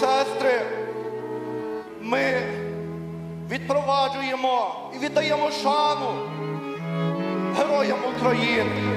сестри, ми відпроваджуємо і віддаємо шану героям України.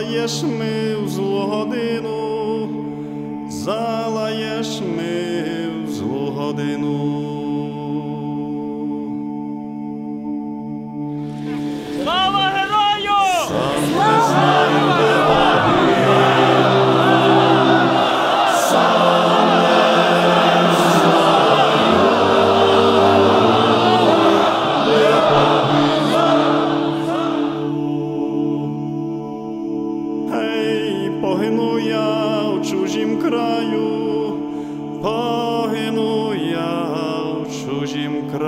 Ей, залаєш ми в злу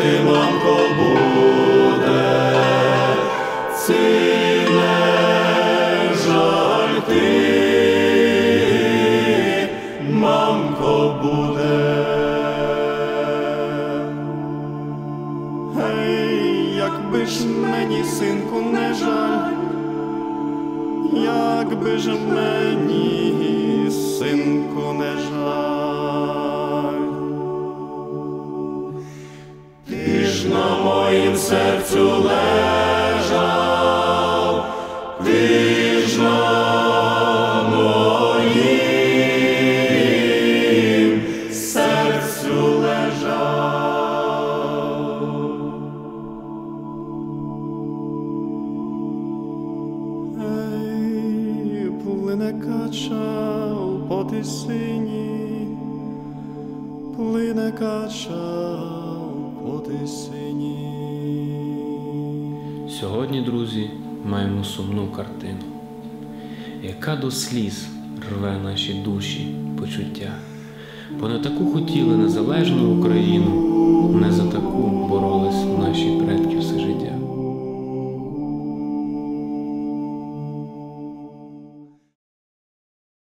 ти, мамко, буде, ці буде. Гей, якби ж мені, синку, не жаль, якби ж мені, синку, не жаль. Серцю лежав, на моїм серцю лежав. Ей, плине кача по тисині, плине кача по тисині. Сьогодні, друзі, маємо сумну картину, яка до сліз рве наші душі, почуття, бо не таку хотіли незалежну Україну, не за таку боролись наші предки все життя.